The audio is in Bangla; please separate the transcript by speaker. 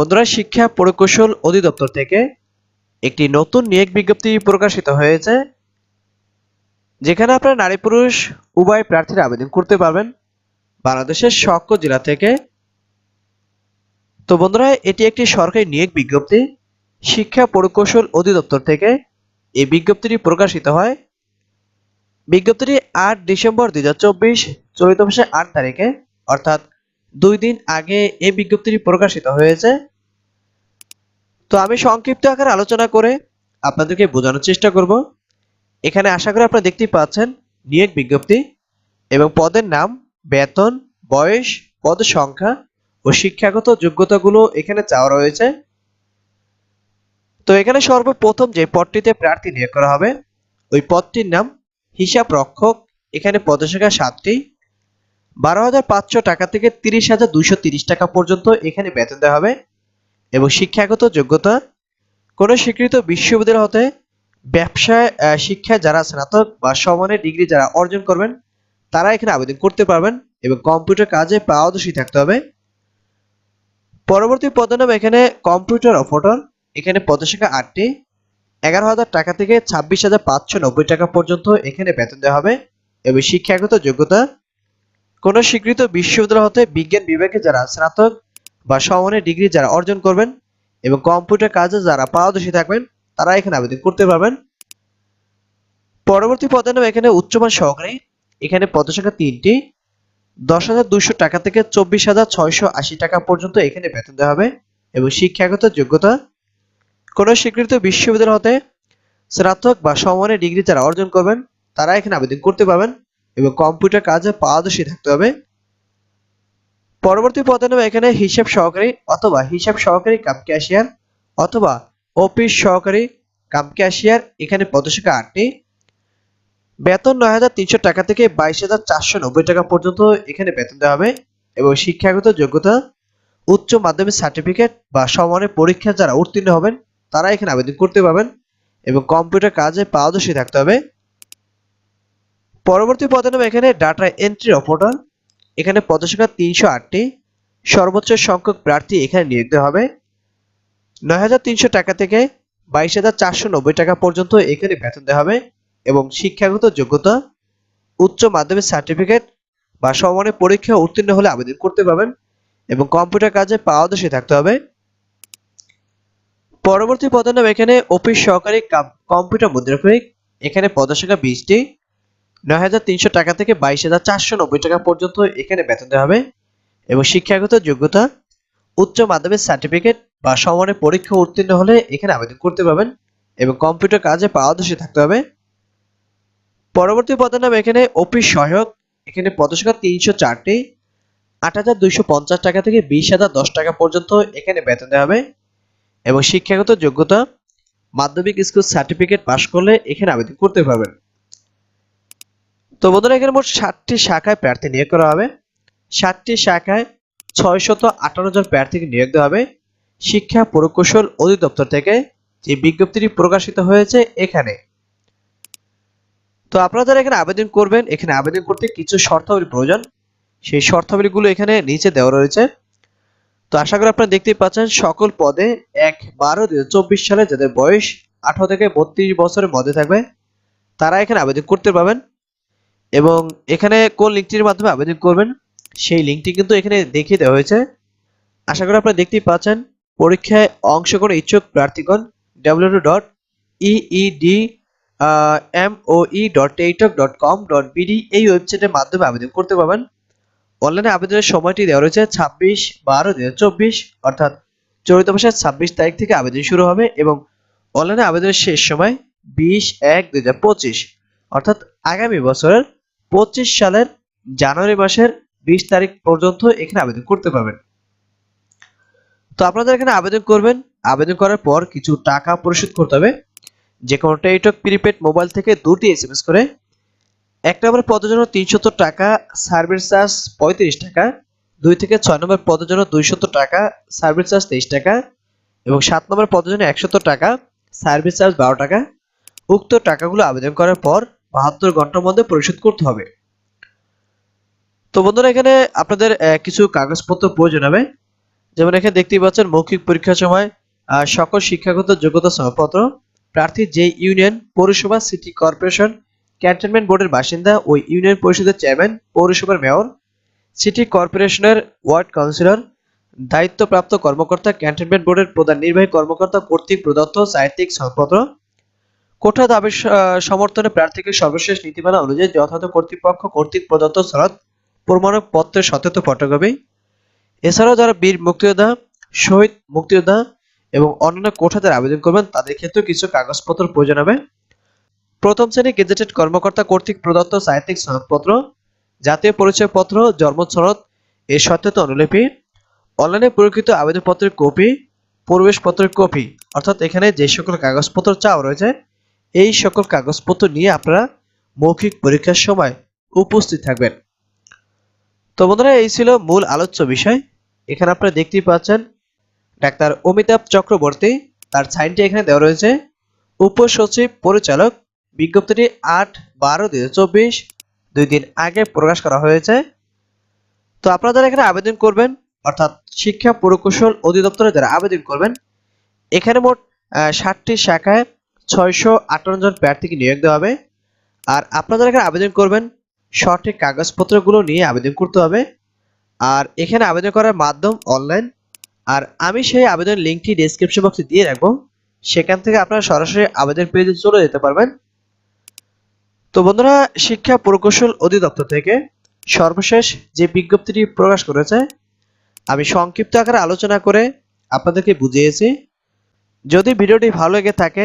Speaker 1: বন্ধুরা, শিক্ষা প্রকৌশল অধিদপ্তর থেকে একটি নতুন নিয়োগ বিজ্ঞপ্তি প্রকাশিত হয়েছে, যেখানে আপনারা নারী পুরুষ উভয় প্রার্থীরা আবেদন করতে পারবেন বাংলাদেশের সকল জেলা থেকে। তো বন্ধুরা, এটি একটি সরকারি নিয়োগ বিজ্ঞপ্তি। শিক্ষা প্রকৌশল অধিদপ্তর থেকে এই বিজ্ঞপ্তিটি প্রকাশিত হয়। বিজ্ঞপ্তিটি আট ডিসেম্বর দুই হাজার চব্বিশ, চলিত মাসের আট তারিখে, অর্থাৎ দুই দিন আগে এই বিজ্ঞপ্তিটি প্রকাশিত হয়েছে। তো আমি সংক্ষিপ্ত আকারে আলোচনা করে আপনাদেরকে বোঝানোর চেষ্টা করব। এখানে আশা করি আপনারা দেখতেই পাচ্ছেন নিয়োগ বিজ্ঞপ্তি এবং পদের নাম, বেতন, বয়স, পদ সংখ্যা ও শিক্ষাগত যোগ্যতাগুলো এখানে চাওয়া রয়েছে। তো এখানে সর্বপ্রথম যে পদটিতে প্রার্থী নিয়োগ করা হবে, ওই পদটির নাম হিসাব রক্ষক, এখানে পদসংখ্যা সাতটি। বারো হাজার পাঁচশো টাকা থেকে তিরিশ হাজার দুইশো তিরিশ টাকা পর্যন্ত এখানে বেতন দেওয়া হবে। এবং শিক্ষাগত যোগ্যতা, কোনো স্বীকৃত বিশ্ববিদ্যালয় হতে ব্যবসায় শিক্ষায় যারা স্নাতক বা সমানের ডিগ্রি যারা অর্জন করবেন, তারা এখানে আবেদন করতে পারবেন এবং কম্পিউটার কাজে পারদর্শী থাকতে হবে। পরবর্তী পদনাম এখানে কম্পিউটার অপারেটর। এখানে পদসংখ্যা আটটি। এগারো হাজার টাকা থেকে ছাব্বিশ হাজার পাঁচশো নব্বই টাকা পর্যন্ত এখানে বেতন দেওয়া হবে। এবং শিক্ষাগত যোগ্যতা, কোন স্বীকৃত বিশ্ববিদ্যালয় হতে বিজ্ঞান বিভাগে যারা স্নাতক বা সমানের ডিগ্রি যারা অর্জন করবেন এবং কম্পিউটার কাজে যারা পারদর্শী থাকবেন, তারা এখানে আবেদন করতে পারবেন। পরবর্তী পদের নাম এখানে উচ্চমান সহকারী। এখানে পদসংখ্যা তিনটি। দশ হাজার দুইশো টাকা থেকে চব্বিশ হাজার ছয়শো আশি টাকা পর্যন্ত এখানে বেতন দেওয়া হবে এবং শিক্ষাগত যোগ্যতা। কোন স্বীকৃত বিশ্ববিদ্যালয় হতে স্নাতক বা সমানের ডিগ্রি যারা অর্জন করবেন, তারা এখানে আবেদন করতে পারবেন এবং কম্পিউটার কাজে পারদর্শী থাকতে হবে। পরবর্তী পদের নাম এখানে হিসাব সহকারী অথবা হিসাব সহকারী কাম ক্যাশিয়ার অথবা অফিস সহকারী কাম ক্যাশিয়ার এখানে পদসংখ্যা আটটি। বেতন নয় হাজার তিনশো টাকা থেকে বাইশ হাজার চারশো নব্বই টাকা পর্যন্ত এখানে বেতন দেওয়া হবে এবং শিক্ষাগত যোগ্যতা, উচ্চ মাধ্যমিক সার্টিফিকেট বা সমানের পরীক্ষা যারা উত্তীর্ণ হবেন, তারা এখানে আবেদন করতে পারবেন এবং কম্পিউটার কাজে পারদর্শী থাকতে হবে। পরবর্তী পদের নাম এখানে ডাটা এন্ট্রি অপারেটর এখানে পদসংখ্যা তিনশো আটটি সর্বোচ্চ সংখ্যক প্রার্থী এখানে নিয়োগ দেওয়া হবে। নয় হাজার তিনশো টাকা থেকে বাইশ হাজার চারশো নব্বই টাকা পর্যন্ত এখানে বেতন দেওয়া হবে এবং শিক্ষাগত যোগ্যতা, উচ্চ মাধ্যমিক সার্টিফিকেট বা সমানের পরীক্ষা উত্তীর্ণ হলে আবেদন করতে পারবেন এবং কম্পিউটার কাজে পারদর্শী থাকতে হবে। পরবর্তী পদের নাম এখানে অফিস সহকারী কম্পিউটার মুদ্রাক্ষরিক, এখানে পদসংখ্যা বিশটি। নয় হাজার তিনশো টাকা থেকে বাইশ হাজার চারশো টাকা পর্যন্ত এখানে বেতন দেওয়া হবে। এবং শিক্ষাগত যোগ্যতা, উচ্চ মাধ্যমিক সার্টিফিকেট বা সমানের পরীক্ষা উত্তীর্ণ হলে এখানে আবেদন করতে পারবেন এবং কম্পিউটার কাজে পারদর্শী থাকতে হবে। পরবর্তী পদের নাম এখানে অফিস সহায়ক। এখানে পদসংখ্যা তিনশো চারটি। আট হাজার দুইশো পঞ্চাশ টাকা থেকে বিশ হাজার দশ টাকা পর্যন্ত এখানে বেতন দেওয়া হবে। এবং শিক্ষাগত যোগ্যতা, মাধ্যমিক স্কুল সার্টিফিকেট পাশ করলে এখানে আবেদন করতে পারবেন। তো বন্ধুরা, এখানে মোট ষাটটি শাখায় প্রার্থী নিয়োগ করা হবে। ষাটটি শাখায় ছয়শত আটান্ন জন প্রার্থীকে নিয়োগ দেওয়া হবে। শিক্ষা প্রকৌশল অধিদপ্তর থেকে যে বিজ্ঞপ্তিটি প্রকাশিত হয়েছে এখানে। তো আপনারা যারা এখানে আবেদন করবেন, এখানে আবেদন করতে কিছু শর্তাবলী প্রয়োজন। সেই শর্তাবলীগুলো এখানে নিচে দেওয়া রয়েছে। তো আশা করি আপনারা দেখতেই পাচ্ছেন, সকল পদে এক বারো দুই সালে যাদের বয়স আঠারো থেকে বত্রিশ বছরের মধ্যে থাকবে, তারা এখানে আবেদন করতে পারবেন। এবং এখানে কোন লিঙ্কটির মাধ্যমে আবেদন করবেন? সেই লিঙ্কটি কিন্তু এখানে দেখিয়ে দেওয়া হয়েছে। আশা করি আপনারা দেখতেই পাচ্ছেন, পরীক্ষায় অংশগ্রহণ ইচ্ছুক প্রার্থীগণ W dot EED MOE dot dot com dot BD এই ওয়েবসাইটের মাধ্যমে আবেদন করতে পারবেন। অনলাইনে আবেদনের সময়টি দেওয়া রয়েছে ছাব্বিশ বারো দুই চব্বিশ, অর্থাৎ চলিত মাসের ছাব্বিশ তারিখ থেকে আবেদন শুরু হবে এবং অনলাইনে আবেদনের শেষ সময় বিশ এক পঁচিশ, অর্থাৎ আগামী বছরের পঁচিশ সালের জানুয়ারি মাসের বিশ তারিখ পর্যন্ত এখানে আবেদন করতে পারবেন। তো আপনাদের এখানে আবেদন করবেন। আবেদন করার পর কিছু টাকা পরিশোধ করতে হবে। যে কোনো টেলিটক প্রিপেড মোবাইল থেকে দুটি এসএমএস করে। এক নম্বর পদের জন্য তিনশত টাকা, সার্ভিস চার্জ পঁয়ত্রিশ টাকা, দুই থেকে ছয় নম্বর পদের জন্য দুইশত টাকা, সার্ভিস চার্জ তেইশ টাকা এবং সাত নম্বর পদের জন্য একশত টাকা, সার্ভিস চার্জ বারো টাকা। উক্ত টাকাগুলো আবেদন করার পর বাহাত্তর ঘণ্টার মধ্যে পরিশোধ করতে হবে। তো বন্ধুরা, এখানে আপনাদের কিছু কাগজপত্র প্রয়োজন হবে। যেমন এখানে দেখতেই পাচ্ছেন, মৌখিক পরীক্ষার সময় সকল শিক্ষাগত যোগ্যতা সনদপত্র, প্রার্থী যে ইউনিয়ন পৌরসভা, সিটি কর্পোরেশন, ক্যান্টনমেন্ট বোর্ডের বাসিন্দা ওই ইউনিয়ন পরিষদের চেয়ারম্যান, পৌরসভার মেয়র, সিটি কর্পোরেশনের ওয়ার্ড কাউন্সিলর, দায়িত্বপ্রাপ্ত কর্মকর্তা, ক্যান্টনমেন্ট বোর্ডের প্রধান নির্বাহী কর্মকর্তা, কর্তৃক প্রদত্ত সাহিত্যিক সনদপত্র কোঠা দাবির সমর্থনে প্রার্থীকে সর্বশেষ নীতিমালা অনুযায়ী যথাযথ কর্তৃপক্ষ কর্তৃক প্রদত্ত সনদ, প্রমাণক পত্রের সত্যত ফটোকপি। এছাড়াও যারা বীর মুক্তিযোদ্ধা, শহীদ মুক্তিযোদ্ধা এবং অন্যান্য কোঠাদের আবেদন করবেন, তাদের ক্ষেত্রেও কিছু কাগজপত্র প্রয়োজন হবে। প্রথম শ্রেণি গেজেটেড কর্মকর্তা কর্তৃক প্রদত্ত সাহিত্যিক সনদপত্র, জাতীয় পরিচয়পত্র, জন্ম সনদ, এর সত্যত অনুলিপি, অনলাইনে প্রকৃত আবেদনপত্রের কপি, প্রবেশপত্রের কপি, অর্থাৎ এখানে যে সকল কাগজপত্র চাওয়া রয়েছে এই সকল কাগজপত্র নিয়ে আপনারা মৌখিক পরীক্ষার সময় উপস্থিত থাকবেন। তো বন্ধুরা, এই ছিল মূল আলোচ্য বিষয়। এখানে আপনারা দেখতেই পাচ্ছেন, ডাক্তার অমিতাভ চক্রবর্তী তার সাইনটি এখানে দেওয়া রয়েছে। উপসচিব পরিচালক বিজ্ঞপ্তিটি আট বারো দুই চব্বিশ, দুই দিন আগে প্রকাশ করা হয়েছে। তো আপনারা যারা এখানে আবেদন করবেন, অর্থাৎ শিক্ষা প্রকৌশল অধিদপ্তরে যারা আবেদন করবেন, এখানে মোট ষাটটি শাখায় ছয়শো আটান্ন জন প্রার্থীকে নিয়োগ দেওয়া হবে। আর আপনারা এখানে আবেদন করবেন, সঠিক কাগজপত্রগুলো নিয়ে আবেদন করতে হবে। আর এখানে আবেদন করার মাধ্যম অনলাইন আর আমি সেই আবেদন লিঙ্কটি ডেসক্রিপশন বক্সে দিয়ে রাখব। সেখান থেকে আপনারা সরাসরি আবেদন পেজে চলে যেতে পারবেন। তো বন্ধুরা, শিক্ষা প্রকৌশল অধিদপ্তর থেকে সর্বশেষ যে বিজ্ঞপ্তিটি প্রকাশ করেছে, আমি সংক্ষিপ্ত আকারে আলোচনা করে আপনাদেরকে বুঝিয়েছি। যদি ভিডিওটি ভালো লেগে থাকে